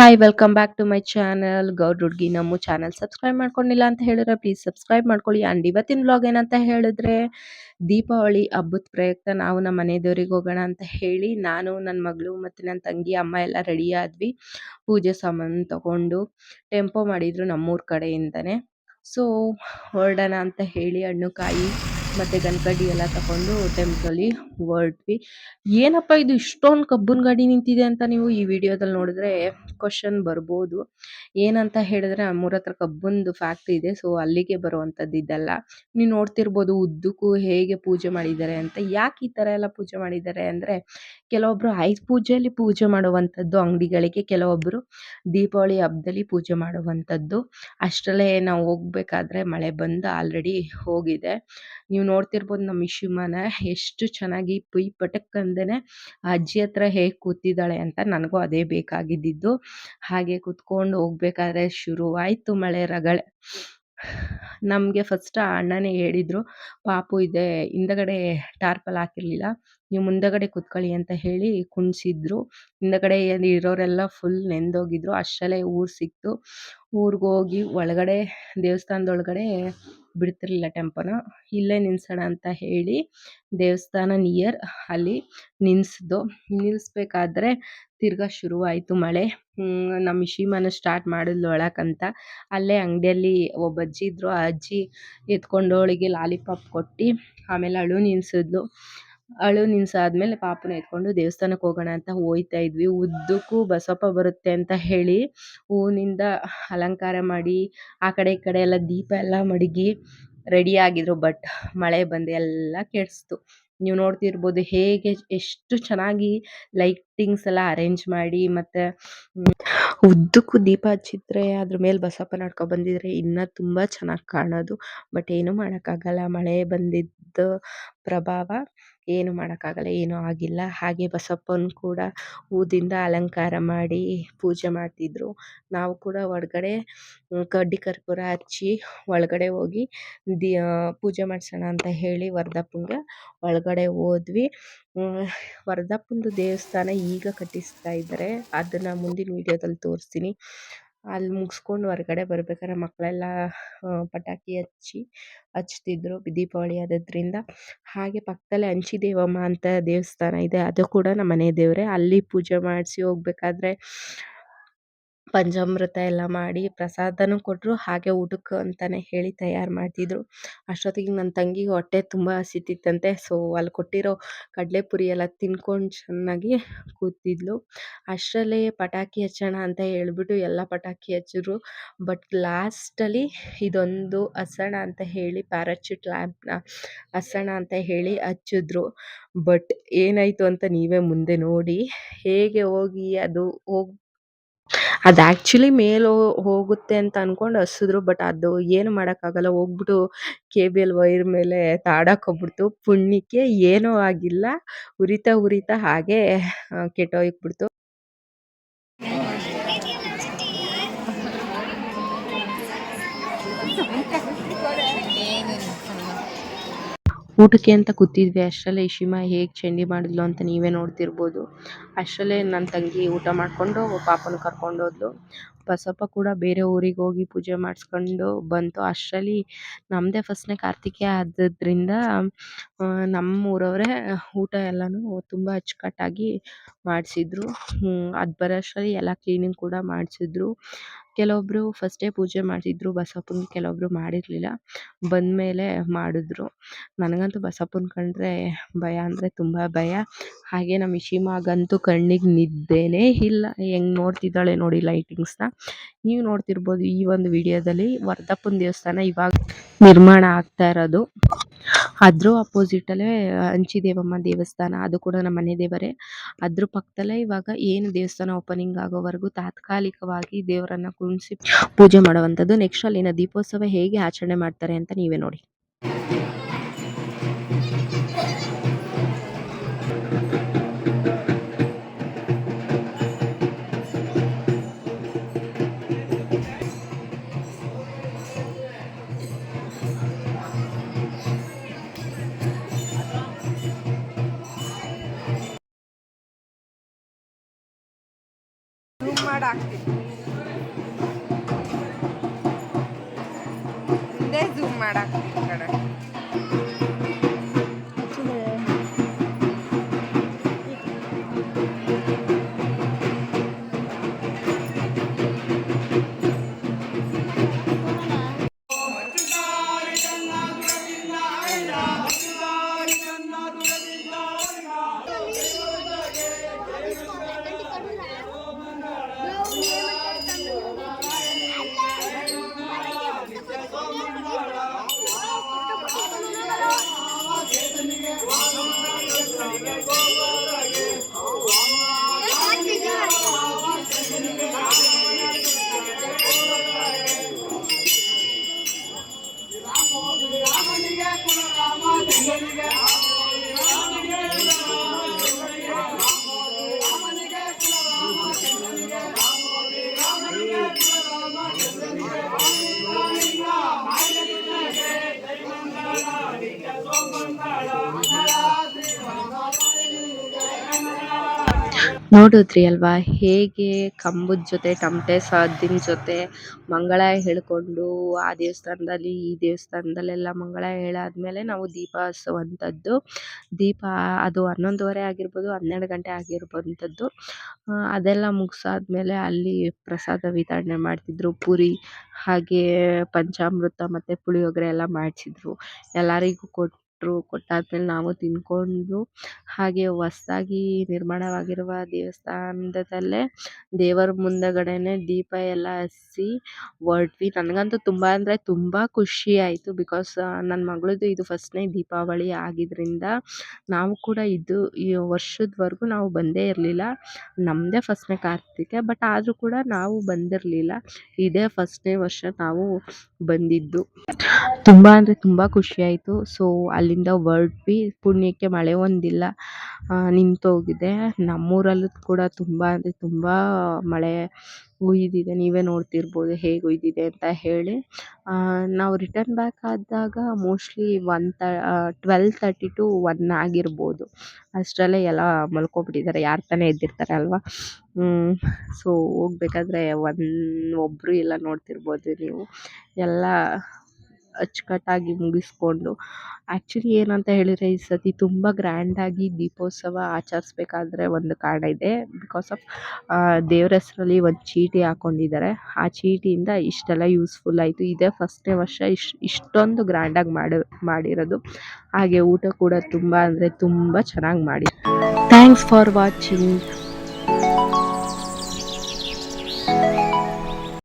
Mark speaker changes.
Speaker 1: Hi welcome back to my channel Goud ಹುಡ್ಗಿ ನಮ್ಮ channel subscribe ಮಾಡ್ಕೊಂಡಿಲ್ಲ ಅಂತ ಹೇಳಿದ್ರೆ ಪ್ಲೀಸ್ ಸಬ್ಸ್ಕ್ರೈಬ್ ಮಾಡ್ಕೊಳ್ಳಿ. ಅಂಡ್ ಇವತ್ತಿನ ಬ್ಲಾಗ್ ಏನಂತ ಹೇಳಿದ್ರೆ, ದೀಪಾವಳಿ ಹಬ್ಬದ ಪ್ರಯುಕ್ತ ನಾವು ನಮ್ಮ ಮನೆ ದೇವ್ರಿಗೆ ಹೋಗೋಣ ಅಂತ ಹೇಳಿ ನಾನು ನನ್ನ ಮಗಳು ಮತ್ತು ನನ್ನ ತಂಗಿ, ಅಮ್ಮ ಎಲ್ಲ ರೆಡಿ ಆದ್ವಿ. ಪೂಜೆ ಸಾಮಾನು ತಗೊಂಡು ಟೆಂಪೋ ಮಾಡಿದ್ರು ನಮ್ಮೂರ ಕಡೆಯಿಂದನೇ. ಸೊ ಹೊರಡೋಣ ಅಂತ ಹೇಳಿ ಹಣ್ಣು ಕಾಯಿ ಮತ್ತೆ ಗನ್ಕಡ್ಡಿ ಎಲ್ಲ ತಗೊಂಡು ಟೆಂಪಲ್ಲಿ ಹೊರಟ್ವಿ. ಏನಪ್ಪ ಇದು ಇಷ್ಟೊಂದು ಕಬ್ಬನ್ ಗಾಡಿ ನಿಂತಿದೆ ಅಂತ ನೀವು ಈ ವಿಡಿಯೋದಲ್ಲಿ ನೋಡಿದ್ರೆ ಕ್ವಶನ್ ಬರ್ಬೋದು. ಏನಂತ ಹೇಳಿದ್ರೆ ನಮ್ಮೂರ ಹತ್ರ ಕಬ್ಬಂದು ಫ್ಯಾಕ್ಟ್ರಿ ಇದೆ ಸೊ ಅಲ್ಲಿಗೆ ಬರುವಂಥದ್ದು ಇದೆಲ್ಲ. ನೀವು ನೋಡ್ತಿರ್ಬೋದು ಉದ್ದಕ್ಕೂ ಹೇಗೆ ಪೂಜೆ ಮಾಡಿದ್ದಾರೆ ಅಂತ. ಯಾಕೆ ಈ ಥರ ಎಲ್ಲ ಪೂಜೆ ಮಾಡಿದ್ದಾರೆ ಅಂದರೆ, ಕೆಲವೊಬ್ರು ಆಯುಧ ಪೂಜೆಯಲ್ಲಿ ಪೂಜೆ ಮಾಡುವಂಥದ್ದು ಅಂಗಡಿಗಳಿಗೆ ಕೆಲವೊಬ್ಬರು ದೀಪಾವಳಿ ಹಬ್ಬದಲ್ಲಿ ಪೂಜೆ ಮಾಡುವಂಥದ್ದು ಅಷ್ಟರಲ್ಲೇ ನಾವು ಹೋಗ್ಬೇಕಾದ್ರೆ ಮಳೆ ಬಂದು ಆಲ್ರೆಡಿ ಹೋಗಿದೆ. ನೀವು ನೋಡ್ತಿರ್ಬೋದು ನಮ್ಮ ಶಿವಮನ ಎಷ್ಟು ಚೆನ್ನಾಗಿ ಪುಯ್ ಪಟಕ್ ಅಂದೇನೆ ಅಜ್ಜಿ ಹತ್ರ ಹೇಗೆ ಕೂತಿದ್ದಾಳೆ ಅಂತ ನನಗೂ ಅದೇ ಬೇಕಾಗಿದ್ದಿದ್ದು. ಹಾಗೆ ಕೂತ್ಕೊಂಡು ಹೋಗ್ಬೇಕಾದ್ರೆ ಶುರುವಾಯಿತು ಮಳೆ ರಗಳೆ. ನಮಗೆ ಫಸ್ಟ್ ಆ ಅಣ್ಣನೇ ಹೇಳಿದ್ರು, ಪಾಪು, ಇದೆ ಹಿಂದಗಡೆ ಟಾರ್ಪಲ್ ಹಾಕಿರ್ಲಿಲ್ಲ, ನೀವು ಮುಂದಗಡೆ ಕುತ್ಕೊಳ್ಳಿ ಅಂತ ಹೇಳಿ ಕುಣಿಸಿದ್ರು. ಹಿಂದಗಡೆ ಇರೋರೆಲ್ಲ ಫುಲ್ ನೆಂದೋಗಿದ್ರು. ಅಷ್ಟರಲ್ಲೇ ಊರು ಸಿಕ್ತು. ಊರಿಗೆ ಹೋಗಿ ಒಳಗಡೆ ದೇವಸ್ಥಾನದೊಳಗಡೆ ಬಿಡ್ತಿರ್ಲಿಲ್ಲ ಟೆಂಪೋನ. ಇಲ್ಲೇ ನಿಲ್ಸೋಣ ಅಂತ ಹೇಳಿ ದೇವಸ್ಥಾನ ನಿಯರ್ ಅಲ್ಲಿ ನಿಲ್ಲಿಸಿದ್ದು ನಿಲ್ಲಿಸ್ಬೇಕಾದ್ರೆ ತಿರ್ಗಾ ಶುರುವಾಯಿತು ಮಳೆ. ನಮ್ಮ ಇಶಿಮನ ಸ್ಟಾರ್ಟ್ ಮಾಡಿದ್ಲು ಒಳಕಂತ ಅಲ್ಲೇ ಅಂಗಡಿಯಲ್ಲಿ ಒಬ್ಬ ಅಜ್ಜಿ ಇದ್ದರು ಆ ಅಜ್ಜಿ ಎತ್ಕೊಂಡೋಳಿಗೆ ಲಾಲಿಪಾಪ್ ಕೊಟ್ಟು ಆಮೇಲೆ ಅಳು ನಿಲ್ಲಿಸಿದ್ಲು ಅಳು ನಿನ್ಸಾದ್ಮೇಲೆ ಪಾಪನ ಎತ್ಕೊಂಡು ದೇವಸ್ಥಾನಕ್ಕೆ ಹೋಗೋಣ ಅಂತ ಹೋಯ್ತಾ ಇದ್ವಿ. ಉದ್ದಕ್ಕೂ ಬಸಪ್ಪ ಬರುತ್ತೆ ಅಂತ ಹೇಳಿ ಹೂವಿನಿಂದ ಅಲಂಕಾರ ಮಾಡಿ, ಆ ಕಡೆ ಈ ಕಡೆ ಎಲ್ಲ ದೀಪ ಎಲ್ಲ ಮಡಗಿ ರೆಡಿ ಆಗಿದ್ರು ಬಟ್ ಮಳೆ ಬಂದು ಎಲ್ಲ ಕೆಡಿಸ್ತು. ನೀವು ನೋಡ್ತಿರ್ಬೋದು ಹೇಗೆ ಎಷ್ಟು ಚೆನ್ನಾಗಿ ಲೈಟಿಂಗ್ಸ್ ಎಲ್ಲ ಅರೇಂಜ್ ಮಾಡಿ ಮತ್ತು ಉದ್ದಕ್ಕೂ ದೀಪ ಹಚ್ಚಿದ್ರೆ ಅದ್ರ ಮೇಲೆ ಬಸಪ್ಪ ನಡ್ಕೊ ಬಂದಿದ್ರೆ ಇನ್ನೂ ತುಂಬ ಚೆನ್ನಾಗಿ ಕಾಣೋದು. ಬಟ್ ಏನೂ ಮಾಡೋಕ್ಕಾಗಲ್ಲ. ಮಳೆ ಬಂದಿದ್ದ ಪ್ರಭಾವ ಏನು ಮಾಡೋಕ್ಕಾಗಲ್ಲ, ಏನೂ ಆಗಿಲ್ಲ. ಹಾಗೆ ಬಸಪ್ಪನ ಕೂಡ ಹೂದಿಂದ ಅಲಂಕಾರ ಮಾಡಿ ಪೂಜೆ ಮಾಡ್ತಿದ್ದರು ನಾವು ಕೂಡ ಹೊರ್ಗಡೆ ಕಡ್ಡಿ ಕರ್ಪೂರ ಹಚ್ಚಿ ಒಳಗಡೆ ಹೋಗಿ ದಿ ಪೂಜೆ ಮಾಡ್ಸೋಣ ಅಂತ ಹೇಳಿ ವರದಪ್ಪಂಗೆ ಒಳಗಡೆ ಹೋದ್ವಿ. ವರದಪ್ಪಂದು ದೇವಸ್ಥಾನ ಈಗ ಕಟ್ಟಿಸ್ತಾ ಇದ್ದಾರೆ. ಅದನ್ನು ಮುಂದಿನ ವೀಡಿಯೋದಲ್ಲಿ ತೋರಿಸ್ತೀನಿ. ಅಲ್ಲಿ ಮುಗಿಸ್ಕೊಂಡು ಹೊರ್ಗಡೆ ಬರ್ಬೇಕಾದ್ರೆ ಮಕ್ಕಳೆಲ್ಲ ಪಟಾಕಿ ಹಚ್ಚಿ, ಹಚ್ತಿದ್ರು ದೀಪಾವಳಿ ಆದದ್ರಿಂದ. ಹಾಗೆ ಪಕ್ಕದಲ್ಲೇ ಅಂಚಿದೇವಮ್ಮ ಅಂತ ದೇವಸ್ಥಾನ ಇದೆ, ಅದು ಕೂಡ ನಮ್ಮ ಮನೆ ದೇವರೇ. ಅಲ್ಲಿ ಪೂಜೆ ಮಾಡಿಸಿ ಹೋಗ್ಬೇಕಾದ್ರೆ ಪಂಚಾಮೃತ ಎಲ್ಲ ಮಾಡಿ ಪ್ರಸಾದನೂ ಕೊಟ್ಟರು ಹಾಗೆ ಊಟಕ್ಕೆ ಅಂತಲೇ ಹೇಳಿ ತಯಾರು ಮಾಡ್ತಿದ್ರು. ಅಷ್ಟೊತ್ತಿಗೆ ನನ್ನ ತಂಗಿಗೆ ಹೊಟ್ಟೆ ತುಂಬ ಹಸಿತಿತ್ತಂತೆ. ಸೊ ಅಲ್ಲಿ ಕೊಟ್ಟಿರೋ ಕಡಲೆಪುರಿ ಎಲ್ಲ ತಿನ್ಕೊಂಡು ಚೆನ್ನಾಗಿ ಕೂತಿದ್ಲು. ಅಷ್ಟರಲ್ಲೇ ಪಟಾಕಿ ಹಚ್ಚೋಣ ಅಂತ ಹೇಳ್ಬಿಟ್ಟು ಎಲ್ಲ ಪಟಾಕಿ ಹಚ್ಚಿದ್ರು. ಬಟ್ ಲಾಸ್ಟಲ್ಲಿ ಇದೊಂದು ಹಸೋಣ ಅಂತ ಹೇಳಿ ಪ್ಯಾರಾಚೂಟ್ ಲ್ಯಾಂಪ್ನ ಹಸೋಣ ಅಂತ ಹೇಳಿ ಹಚ್ಚಿದ್ರು. ಬಟ್ ಏನಾಯಿತು ಅಂತ ನೀವೇ ಮುಂದೆ ನೋಡಿ. ಹೇಗೆ ಹೋಗಿ ಅದು ಹೋಗಿ ಅದು ಆ್ಯಕ್ಚುಲಿ ಮೇಲೆ ಹೋಗುತ್ತೆ ಅಂತ ಅನ್ಕೊಂಡು ಹಸಿದ್ರು ಬಟ್ ಅದು ಏನು ಮಾಡೋಕ್ಕಾಗಲ್ಲ. ಹೋಗ್ಬಿಟ್ಟು ಕೇಬಲ್ ವೈರ್ ಮೇಲೆ ತಾಡಾಕೊಂಬಿಡ್ತು. ಪುಣ್ಯಕ್ಕೆ ಏನೂ ಆಗಿಲ್ಲ. ಉರಿತಾ ಉರಿತಾ ಹಾಗೆ ಕೆಟ್ಟೋಗ್ಬಿಡ್ತು. ಊಟಕ್ಕೆ ಅಂತ ಕೂತಿದ್ವಿ. ಅಷ್ಟರಲ್ಲೇ ಇಶಿಮಾ ಹೇಗೆ ಚಂಡಿ ಮಾಡಿದ್ಲು ಅಂತ ನೀವೇ ನೋಡ್ತಿರ್ಬೋದು. ಅಷ್ಟರಲ್ಲೇ ನನ್ನ ತಂಗಿ ಊಟ ಮಾಡಿಕೊಂಡು ಪಾಪನ ಕರ್ಕೊಂಡು ಹೋದ್ಲು. ಬಸಪ್ಪ ಕೂಡ ಬೇರೆ ಊರಿಗೆ ಹೋಗಿ ಪೂಜೆ ಮಾಡಿಸ್ಕೊಂಡು ಬಂತು. ಅಷ್ಟರಲ್ಲಿ ನಮ್ಮದೇ ಫಸ್ಟ್ನೇ ಕಾರ್ತಿಕೆ ಆದದ್ರಿಂದ ನಮ್ಮ ಊರವರೇ ಊಟ ಎಲ್ಲನೂ ತುಂಬ ಅಚ್ಚುಕಟ್ಟಾಗಿ ಮಾಡಿಸಿದ್ರು. ಅದು ಬರೋಷ್ಟರಲ್ಲಿ ಎಲ್ಲ ಕ್ಲೀನಿಂಗ್ ಕೂಡ ಮಾಡಿಸಿದ್ರು. ಕೆಲವೊಬ್ಬರು ಫಸ್ಟೇ ಪೂಜೆ ಮಾಡಿದ್ರು ಬಸಪ್ಪನ ಕೆಲವೊಬ್ಬರು ಮಾಡಿರಲಿಲ್ಲ. ಬಂದಮೇಲೆ ಮಾಡಿದ್ರು. ನನಗಂತೂ ಬಸಪ್ಪನ ಕಂಡರೆ ಭಯ ಅಂದರೆ ತುಂಬ ಭಯ. ಹಾಗೆ ನಮ್ಮ ಇಶಿಮಾಗಂತೂ ಕಣ್ಣಿಗೆ ನಿದ್ದೆನೇ ಇಲ್ಲ. ಹೆಂಗೆ ನೋಡ್ತಿದ್ದಾಳೆ ನೋಡಿ ಲೈಟಿಂಗ್ಸ್ನ ನೀವು ನೋಡ್ತಿರ್ಬೋದು ಈ ಒಂದು ವಿಡಿಯೋದಲ್ಲಿ ವರದಪ್ಪನ ದೇವಸ್ಥಾನ ಇವಾಗ ನಿರ್ಮಾಣ ಆಗ್ತಾ ಇರೋದು. ಅದ್ರ ಅಪೋಸಿಟಲ್ಲೇ ಅಂಚಿದೇವಮ್ಮ ದೇವಸ್ಥಾನ, ಅದು ಕೂಡ ನಮ್ಮ ಮನೆ ದೇವರೇ. ಅದ್ರ ಪಕ್ಕದಲ್ಲೇ ಇವಾಗ ಏನು ದೇವಸ್ಥಾನ ಓಪನಿಂಗ್ ಆಗೋವರೆಗೂ ತಾತ್ಕಾಲಿಕವಾಗಿ ದೇವರನ್ನ ಕುಣಿಸಿ ಪೂಜೆ ಮಾಡುವಂಥದ್ದು. ನೆಕ್ಸ್ಟ್ ಅಲ್ಲಿನ ದೀಪೋತ್ಸವ ಹೇಗೆ ಆಚರಣೆ ಮಾಡ್ತಾರೆ ಅಂತ ನೀವೇ ನೋಡಿ.
Speaker 2: मा ಹಾಕ್ತೀನಿ ಹಿಂದೆ ಝೂಮ್ ಮಾಡಾಕ್ತೀನಿ ಈ ಕಡೆ Thank you.
Speaker 1: ನೋಡಿದ್ರಿ ಅಲ್ವಾ? ಹೇಗೆ ಕಂಬದ ಜೊತೆ ತಮಟೆ ಸಾದಿನ ಜೊತೆ ಮಂಗಳ ಹೇಳ್ಕೊಂಡು ಆ ದೇವಸ್ಥಾನದಲ್ಲಿ, ಈ ದೇವಸ್ಥಾನದಲ್ಲೆಲ್ಲ ಮಂಗಳ ಹೇಳಾದ್ಮೇಲೆ ನಾವು ದೀಪ ಹಸುವಂಥದ್ದು ದೀಪ ಅದು ಹನ್ನೊಂದುವರೆ ಆಗಿರ್ಬೋದು, ಹನ್ನೆರಡು ಗಂಟೆ ಆಗಿರ್ಬೋದಂಥದ್ದು. ಅದೆಲ್ಲ ಮುಗಿಸಾದ್ಮೇಲೆ ಅಲ್ಲಿ ಪ್ರಸಾದ ವಿತರಣೆ ಮಾಡ್ತಿದ್ರು. ಪೂರಿ, ಹಾಗೆ ಪಂಚಾಮೃತ ಮತ್ತು ಪುಳಿಯೋಗರೆ ಎಲ್ಲ ಮಾಡಿಸಿದ್ರು. ಎಲ್ಲರಿಗೂ ಕೊಟ್ಟರು, ಕೊಟ್ಟಾದ್ಮೇಲೆ ನಾವು ತಿಂದ್ಕೊಂಡು ಹಾಗೆ ಹೊಸ್ದಾಗಿ ನಿರ್ಮಾಣವಾಗಿರುವ ದೇವಸ್ಥಾನದಲ್ಲೇ ದೇವರ ಮುಂದಗಡೆನೇ ದೀಪ ಎಲ್ಲ ಹಚ್ಚಿ ಹೊರಟ್ವಿ ನನಗಂತೂ ತುಂಬ ಅಂದರೆ ತುಂಬ ಖುಷಿ ಆಯಿತು ಬಿಕಾಸ್ ನನ್ನ ಮಗಳದ್ದು ಇದು ಫಸ್ಟ್ನೇ ದೀಪಾವಳಿ ಆಗಿದ್ದರಿಂದ ನಾವು ಕೂಡ ಇದು, ಈ ವರ್ಷದವರೆಗೂ ನಾವು ಬಂದೇ ಇರಲಿಲ್ಲ. ನಮ್ಮದೇ ಫಸ್ಟ್ನೇ ಕಾರ್ತಿಕ ಬಟ್ ಆದರೂ ಕೂಡ ನಾವು ಬಂದಿರಲಿಲ್ಲ. ಇದೇ ಫಸ್ಟ್ನೇ ವರ್ಷ ನಾವು ಬಂದಿದ್ದು. ತುಂಬ ಅಂದರೆ ತುಂಬ ಖುಷಿ ಆಯಿತು. ಸೊ ಅಲ್ಲಿಂದ ಹೊರಟ್ವಿ. ಪುಣ್ಯಕ್ಕೆ ಮಳೆ ಒಂದಿಲ್ಲ ನಿಂತೋಗಿದೆ. ನಮ್ಮೂರಲ್ಲೂ ಕೂಡ ತುಂಬ ಅಂದರೆ ತುಂಬ ಮಳೆ ಹುಯ್ದಿದೆ ನೀವೇ ನೋಡ್ತಿರ್ಬೋದು ಹೇಗೆ ಹುಯ್ದಿದೆ ಅಂತ ಹೇಳಿ. ನಾವು ರಿಟರ್ನ್ ಬ್ಯಾಕ್ ಆದಾಗ mostly one to twelve thirty to one ಆಗಿರ್ಬೋದು. ಅಷ್ಟರಲ್ಲೇ ಎಲ್ಲ ಮಲ್ಕೊಬಿಟ್ಟಿದ್ದಾರೆ ಯಾರು ತಾನೇ ಎದ್ದಿರ್ತಾರೆ ಅಲ್ವಾ? ಸೊ ಹೋಗ್ಬೇಕಾದ್ರೆ ಒನ್ ಒಬ್ಬರು ಇಲ್ಲ ನೋಡ್ತಿರ್ಬೋದು ನೀವು. ಎಲ್ಲ ಅಚ್ಚುಕಟ್ಟಾಗಿ ಮುಗಿಸ್ಕೊಂಡು. ಆ್ಯಕ್ಚುಲಿ ಏನಂತ ಹೇಳಿದರೆ ಈ ಸತಿ ತುಂಬ ಗ್ರ್ಯಾಂಡಾಗಿ ದೀಪೋತ್ಸವ ಆಚರಿಸ್ಬೇಕಾದ್ರೆ ಒಂದು ಕಾರಣ ಇದೆ. ಬಿಕಾಸ್ ಆಫ್ ದೇವ್ರ ಹೆಸ್ರಲ್ಲಿ ಒಂದು ಚೀಟಿ ಹಾಕ್ಕೊಂಡಿದ್ದಾರೆ ಆ ಚೀಟಿಯಿಂದ ಇಷ್ಟೆಲ್ಲ ಯೂಸ್ಫುಲ್ ಆಯಿತು. ಇದೇ ಫಸ್ಟ್ನೇ ವರ್ಷ ಇಶ್ ಇಷ್ಟೊಂದು ಗ್ರ್ಯಾಂಡಾಗಿ ಮಾಡಿ, ಮಾಡಿರೋದು. ಹಾಗೆ ಊಟ ಕೂಡ ತುಂಬ ಅಂದರೆ ತುಂಬ ಚೆನ್ನಾಗಿ ಮಾಡಿ ಥ್ಯಾಂಕ್ಸ್ ಫಾರ್ ವಾಚಿಂಗ್